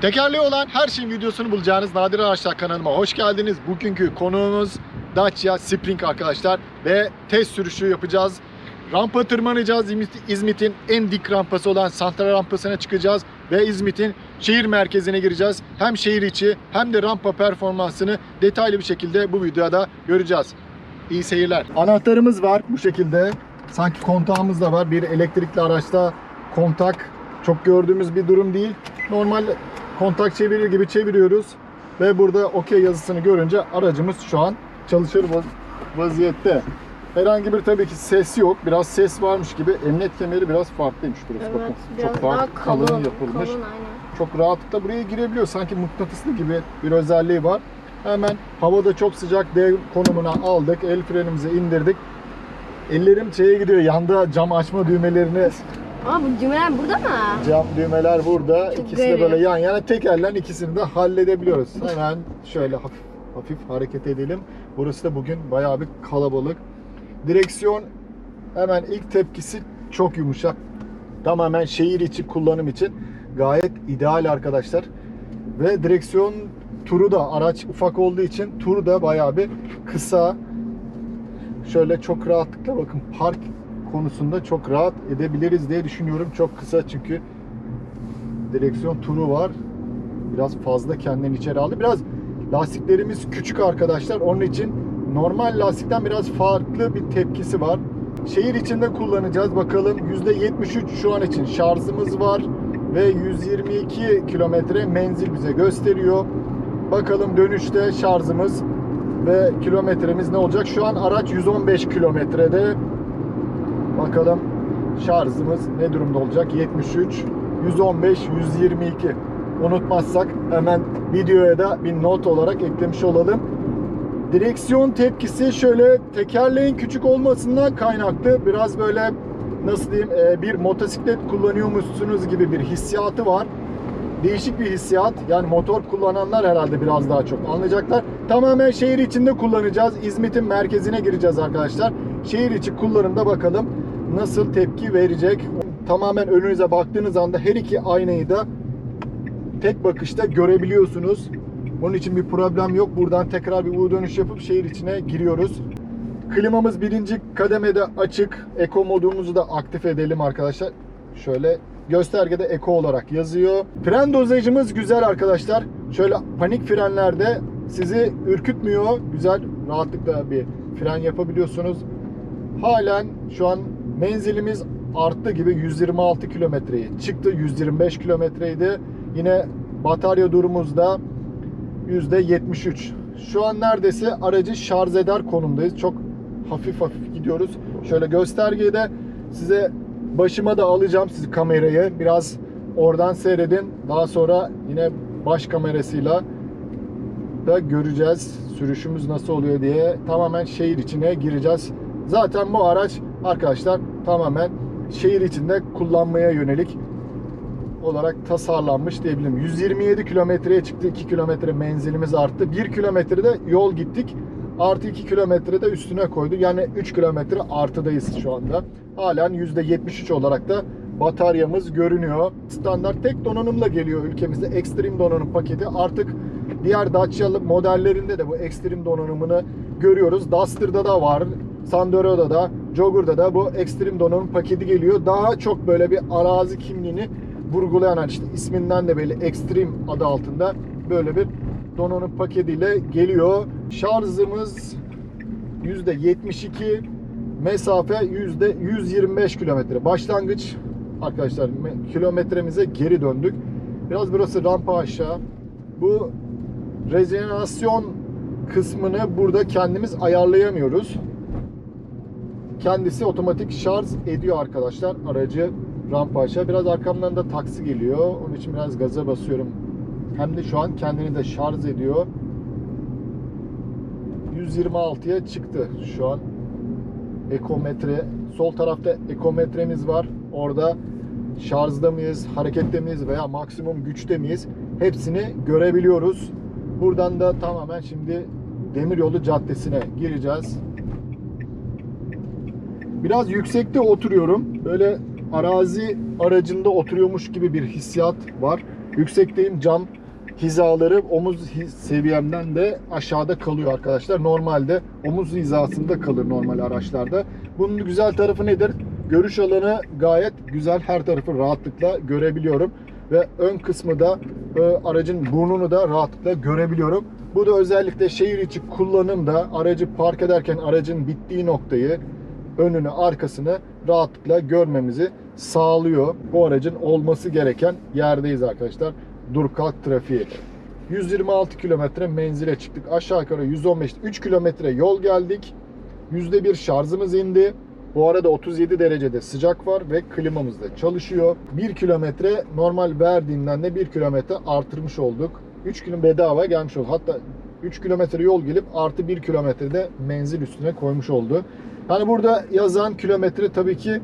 Tekerleği olan her şeyin videosunu bulacağınız Nadir Araçlar kanalıma hoş geldiniz. Bugünkü konuğumuz Dacia Spring arkadaşlar ve test sürüşü yapacağız. Rampa tırmanacağız. İzmit- İzmit'in en dik rampası olan Santral rampasına çıkacağız ve İzmit'in şehir merkezine gireceğiz. Hem şehir içi hem de rampa performansını detaylı bir şekilde bu videoda göreceğiz. İyi seyirler. Anahtarımız var bu şekilde. Sanki kontağımız da var. Bir elektrikli araçta kontak çok gördüğümüz bir durum değil. Normal kontak çevirir gibi çeviriyoruz. Ve burada OK yazısını görünce aracımız şu an çalışır vaz- vaziyette. Herhangi bir tabii ki ses yok. Biraz ses varmış gibi. Emniyet kemeri biraz farklıymış burası. Evet, Bakın. biraz Çok daha daha kalın, kalın, yapılmış. Kalın, aynen. Çok rahatlıkla buraya girebiliyor. Sanki mıknatıslı gibi bir özelliği var. Hemen havada çok sıcak D konumuna aldık. El frenimizi indirdik. Ellerim şeye gidiyor. Yanda cam açma düğmelerini Ama bu düğmeler burada mı? Cam düğmeler burada. Çok İkisi de garip. böyle yan yana tek elden ikisini de halledebiliyoruz. Hemen şöyle hafif hafif hareket edelim. Burası da bugün bayağı bir kalabalık. Direksiyon hemen ilk tepkisi çok yumuşak. Tamamen şehir içi kullanım için gayet ideal arkadaşlar. Ve direksiyon turu da araç ufak olduğu için turu da bayağı bir kısa. Şöyle çok rahatlıkla bakın park konusunda çok rahat edebiliriz diye düşünüyorum. Çok kısa çünkü direksiyon turu var. Biraz fazla kendini içeri aldı. Biraz lastiklerimiz küçük arkadaşlar. Onun için normal lastikten biraz farklı bir tepkisi var. Şehir içinde kullanacağız. Bakalım %73 şu an için şarjımız var ve 122 kilometre menzil bize gösteriyor. Bakalım dönüşte şarjımız ve kilometremiz ne olacak? Şu an araç 115 kilometrede. Bakalım şarjımız ne durumda olacak? 73, 115, 122. Unutmazsak hemen videoya da bir not olarak eklemiş olalım. Direksiyon tepkisi şöyle tekerleğin küçük olmasından kaynaklı biraz böyle nasıl diyeyim e, bir motosiklet kullanıyormuşsunuz gibi bir hissiyatı var. Değişik bir hissiyat. Yani motor kullananlar herhalde biraz daha çok anlayacaklar. Tamamen şehir içinde kullanacağız. İzmit'in merkezine gireceğiz arkadaşlar. Şehir içi kullanımda bakalım nasıl tepki verecek. Tamamen önünüze baktığınız anda her iki aynayı da tek bakışta görebiliyorsunuz. Bunun için bir problem yok. Buradan tekrar bir U dönüş yapıp şehir içine giriyoruz. Klimamız birinci kademede açık. Eko modumuzu da aktif edelim arkadaşlar. Şöyle göstergede eko olarak yazıyor. Fren dozajımız güzel arkadaşlar. Şöyle panik frenlerde sizi ürkütmüyor. Güzel rahatlıkla bir fren yapabiliyorsunuz. Halen şu an menzilimiz arttı gibi 126 kilometreyi çıktı. 125 kilometreydi. Yine batarya durumumuzda %73. Şu an neredeyse aracı şarj eder konumdayız. Çok hafif hafif gidiyoruz. Şöyle göstergeyi de size başıma da alacağım sizi kamerayı. Biraz oradan seyredin. Daha sonra yine baş kamerasıyla da göreceğiz sürüşümüz nasıl oluyor diye. Tamamen şehir içine gireceğiz. Zaten bu araç arkadaşlar tamamen şehir içinde kullanmaya yönelik olarak tasarlanmış diyebilirim. 127 kilometreye çıktı. 2 kilometre menzilimiz arttı. 1 kilometrede yol gittik. Artı 2 kilometrede üstüne koydu. Yani 3 kilometre artıdayız şu anda. Halen %73 olarak da bataryamız görünüyor. Standart tek donanımla geliyor ülkemizde. Extreme donanım paketi. Artık diğer Dacia modellerinde de bu Extreme donanımını görüyoruz. Duster'da da var. Sandero'da da, Jogger'da da bu Extreme donanım paketi geliyor. Daha çok böyle bir arazi kimliğini vurgulayan hani işte isminden de belli Extreme adı altında böyle bir donanım paketiyle geliyor. Şarjımız %72 mesafe %125 kilometre. Başlangıç arkadaşlar me- kilometremize geri döndük. Biraz burası rampa aşağı. Bu rejenerasyon kısmını burada kendimiz ayarlayamıyoruz. Kendisi otomatik şarj ediyor arkadaşlar aracı rampa aşağı. Biraz arkamdan da taksi geliyor. Onun için biraz gaza basıyorum. Hem de şu an kendini de şarj ediyor. 126'ya çıktı şu an. Ekometre. Sol tarafta ekometremiz var. Orada şarjda mıyız, harekette miyiz veya maksimum güçte miyiz? Hepsini görebiliyoruz. Buradan da tamamen şimdi Demiryolu Caddesi'ne gireceğiz. Biraz yüksekte oturuyorum. Böyle arazi aracında oturuyormuş gibi bir hissiyat var. yüksekteyim. Cam hizaları omuz seviyemden de aşağıda kalıyor arkadaşlar. Normalde omuz hizasında kalır normal araçlarda. Bunun güzel tarafı nedir? Görüş alanı gayet güzel. Her tarafı rahatlıkla görebiliyorum. Ve ön kısmı da e, aracın burnunu da rahatlıkla görebiliyorum. Bu da özellikle şehir içi kullanımda aracı park ederken aracın bittiği noktayı önünü arkasını rahatlıkla görmemizi sağlıyor. Bu aracın olması gereken yerdeyiz arkadaşlar. Dur kalk trafiği. 126 kilometre menzile çıktık. Aşağı yukarı 115 3 kilometre yol geldik. %1 şarjımız indi. Bu arada 37 derecede sıcak var ve klimamız da çalışıyor. 1 kilometre normal verdiğinden de 1 kilometre artırmış olduk. 3 kilo bedava gelmiş oldu. Hatta 3 kilometre yol gelip artı 1 kilometre de menzil üstüne koymuş oldu. Hani burada yazan kilometre tabii ki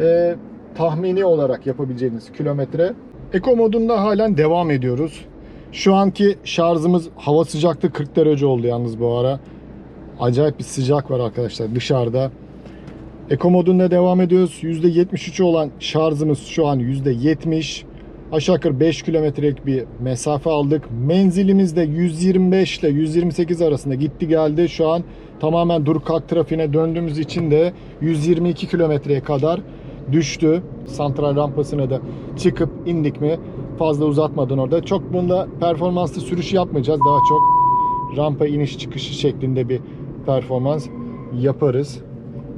e, tahmini olarak yapabileceğiniz kilometre. Eko modunda halen devam ediyoruz. Şu anki şarjımız hava sıcaklığı 40 derece oldu yalnız bu ara. Acayip bir sıcak var arkadaşlar dışarıda. Eko modunda devam ediyoruz. %73 olan şarjımız şu an %70. Aşağı yukarı 5 kilometrelik bir mesafe aldık. Menzilimiz de 125 ile 128 arasında gitti geldi. Şu an tamamen dur kalk trafiğine döndüğümüz için de 122 kilometreye kadar düştü. Santral rampasına da çıkıp indik mi fazla uzatmadan orada. Çok bunda performanslı sürüş yapmayacağız. Daha çok rampa iniş çıkışı şeklinde bir performans yaparız.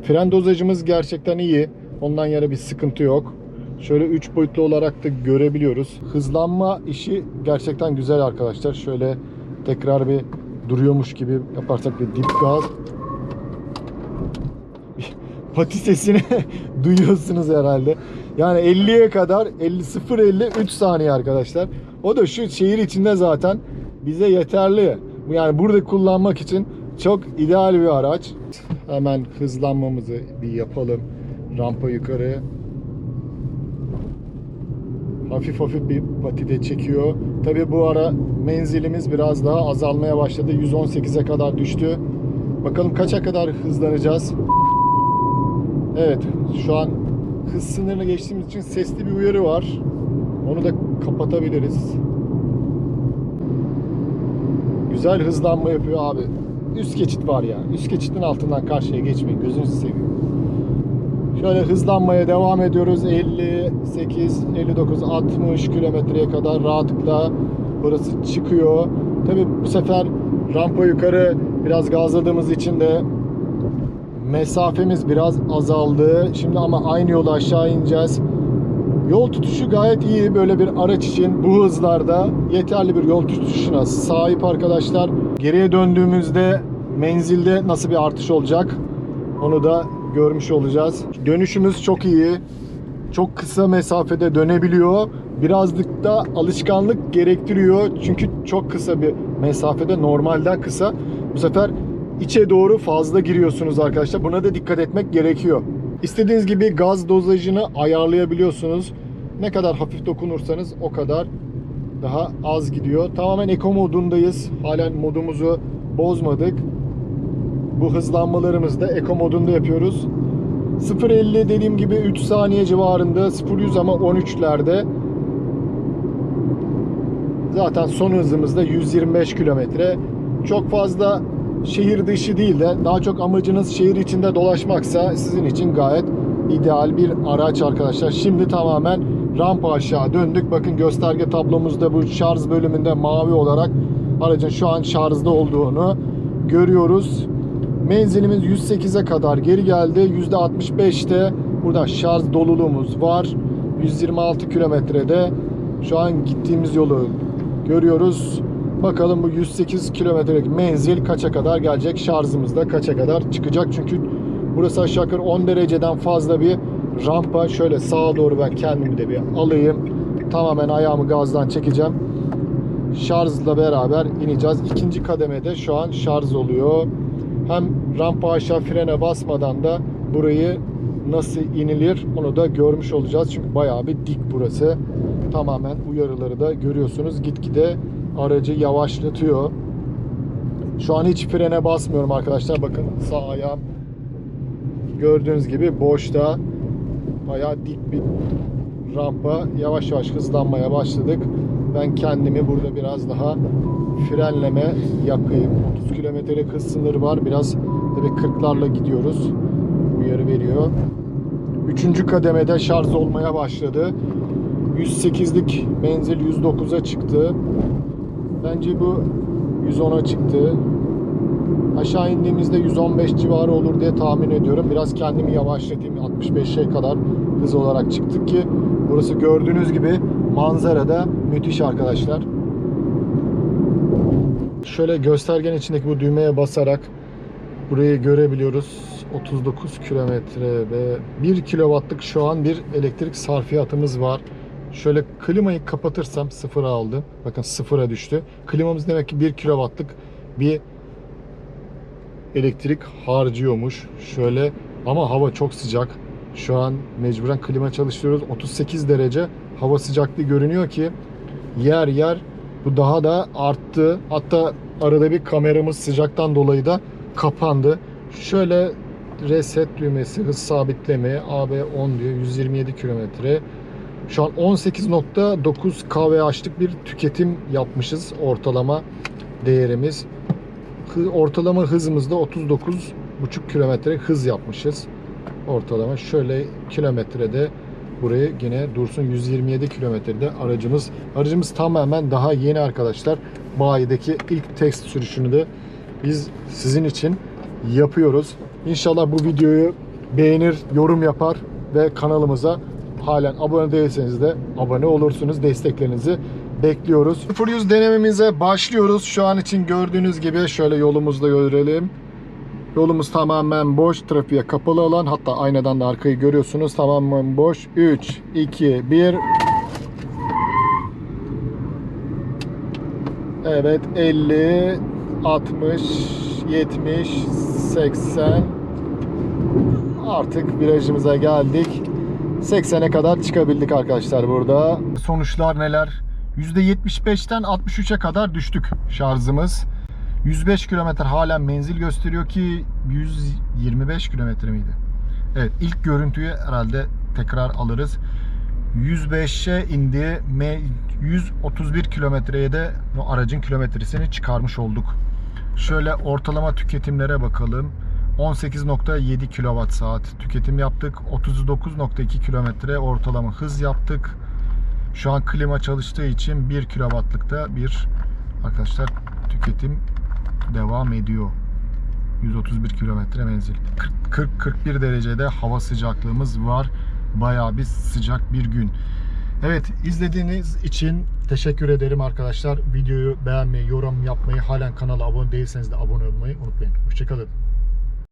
Fren dozajımız gerçekten iyi. Ondan yana bir sıkıntı yok. Şöyle 3 boyutlu olarak da görebiliyoruz. Hızlanma işi gerçekten güzel arkadaşlar. Şöyle tekrar bir duruyormuş gibi yaparsak bir dip gaz. Pati sesini duyuyorsunuz herhalde. Yani 50'ye kadar 50 0 50 3 saniye arkadaşlar. O da şu şehir içinde zaten bize yeterli. Yani burada kullanmak için çok ideal bir araç. Hemen hızlanmamızı bir yapalım. Rampa yukarı. Hafif hafif bir patide çekiyor. Tabi bu ara menzilimiz biraz daha azalmaya başladı. 118'e kadar düştü. Bakalım kaça kadar hızlanacağız. Evet şu an hız sınırını geçtiğimiz için sesli bir uyarı var. Onu da kapatabiliriz. Güzel hızlanma yapıyor abi. Üst geçit var ya. Üst geçitin altından karşıya geçmeyin. Gözünüzü seveyim. Şöyle hızlanmaya devam ediyoruz. 58, 59, 60 kilometreye kadar rahatlıkla burası çıkıyor. Tabi bu sefer rampa yukarı biraz gazladığımız için de mesafemiz biraz azaldı. Şimdi ama aynı yolu aşağı ineceğiz. Yol tutuşu gayet iyi böyle bir araç için bu hızlarda yeterli bir yol tutuşuna sahip arkadaşlar. Geriye döndüğümüzde menzilde nasıl bir artış olacak onu da görmüş olacağız. Dönüşümüz çok iyi. Çok kısa mesafede dönebiliyor. Birazcık da alışkanlık gerektiriyor. Çünkü çok kısa bir mesafede normalden kısa. Bu sefer içe doğru fazla giriyorsunuz arkadaşlar. Buna da dikkat etmek gerekiyor. İstediğiniz gibi gaz dozajını ayarlayabiliyorsunuz. Ne kadar hafif dokunursanız o kadar daha az gidiyor. Tamamen eko modundayız. Halen modumuzu bozmadık. Bu hızlanmalarımızı da eko modunda yapıyoruz. 0.50 dediğim gibi 3 saniye civarında 0.100 ama 13'lerde. Zaten son hızımız da 125 kilometre. Çok fazla şehir dışı değil de daha çok amacınız şehir içinde dolaşmaksa sizin için gayet ideal bir araç arkadaşlar. Şimdi tamamen rampa aşağı döndük. Bakın gösterge tablomuzda bu şarj bölümünde mavi olarak aracın şu an şarjda olduğunu görüyoruz. Menzilimiz 108'e kadar geri geldi. %65'te burada şarj doluluğumuz var. 126 kilometrede şu an gittiğimiz yolu görüyoruz. Bakalım bu 108 kilometrelik menzil kaça kadar gelecek? Şarjımız da kaça kadar çıkacak? Çünkü burası aşağı yukarı 10 dereceden fazla bir rampa. Şöyle sağa doğru ben kendimi de bir alayım. Tamamen ayağımı gazdan çekeceğim. Şarjla beraber ineceğiz. İkinci kademede şu an şarj oluyor. Hem rampa aşağı frene basmadan da burayı nasıl inilir onu da görmüş olacağız. Çünkü bayağı bir dik burası. Tamamen uyarıları da görüyorsunuz. Gitgide aracı yavaşlatıyor. Şu an hiç frene basmıyorum arkadaşlar. Bakın sağ ayağım gördüğünüz gibi boşta. Bayağı dik bir rampa. Yavaş yavaş hızlanmaya başladık. Ben kendimi burada biraz daha frenleme yapayım. 30 kilometrelik hız sınırı var. Biraz tabii 40'larla gidiyoruz. Uyarı veriyor. Üçüncü kademede şarj olmaya başladı. 108'lik menzil 109'a çıktı. Bence bu 110'a çıktı. Aşağı indiğimizde 115 civarı olur diye tahmin ediyorum. Biraz kendimi yavaşlatayım. 65'e kadar hız olarak çıktık ki burası gördüğünüz gibi manzara da müthiş arkadaşlar. Şöyle göstergen içindeki bu düğmeye basarak burayı görebiliyoruz. 39 kilometre ve 1 kilowattlık şu an bir elektrik sarfiyatımız var. Şöyle klimayı kapatırsam sıfıra aldı. Bakın sıfıra düştü. Klimamız demek ki 1 kilowattlık bir elektrik harcıyormuş. Şöyle ama hava çok sıcak. Şu an mecburen klima çalıştırıyoruz. 38 derece hava sıcaklığı görünüyor ki yer yer bu daha da arttı. Hatta arada bir kameramız sıcaktan dolayı da kapandı. Şöyle reset düğmesi, hız sabitleme, AB 10 diyor. 127 kilometre. Şu an 18.9 kWh'lık bir tüketim yapmışız ortalama değerimiz. Ortalama hızımızda 39,5 kilometre hız yapmışız. Ortalama şöyle kilometrede burayı yine dursun 127 kilometrede aracımız. Aracımız tamamen daha yeni arkadaşlar. Bayideki ilk test sürüşünü de biz sizin için yapıyoruz. İnşallah bu videoyu beğenir, yorum yapar ve kanalımıza halen abone değilseniz de abone olursunuz. Desteklerinizi bekliyoruz. 0 denememize başlıyoruz. Şu an için gördüğünüz gibi şöyle yolumuzda görelim. Yolumuz tamamen boş, trafiğe kapalı alan. Hatta aynadan da arkayı görüyorsunuz. Tamamen boş. 3, 2, 1. Evet 50, 60, 70, 80. Artık virajımıza geldik. 80'e kadar çıkabildik arkadaşlar burada. Sonuçlar neler? %75'ten 63'e kadar düştük şarjımız. 105 kilometre halen menzil gösteriyor ki 125 kilometre miydi? Evet ilk görüntüyü herhalde tekrar alırız. 105'e indi. Me- 131 kilometreye de o aracın kilometresini çıkarmış olduk. Şöyle ortalama tüketimlere bakalım. 18.7 kWh saat tüketim yaptık. 39.2 kilometre ortalama hız yaptık. Şu an klima çalıştığı için 1 kW'lıkta bir arkadaşlar tüketim devam ediyor. 131 kilometre menzil. 40-41 derecede hava sıcaklığımız var. Bayağı bir sıcak bir gün. Evet izlediğiniz için teşekkür ederim arkadaşlar. Videoyu beğenmeyi, yorum yapmayı, halen kanala abone değilseniz de abone olmayı unutmayın. Hoşçakalın.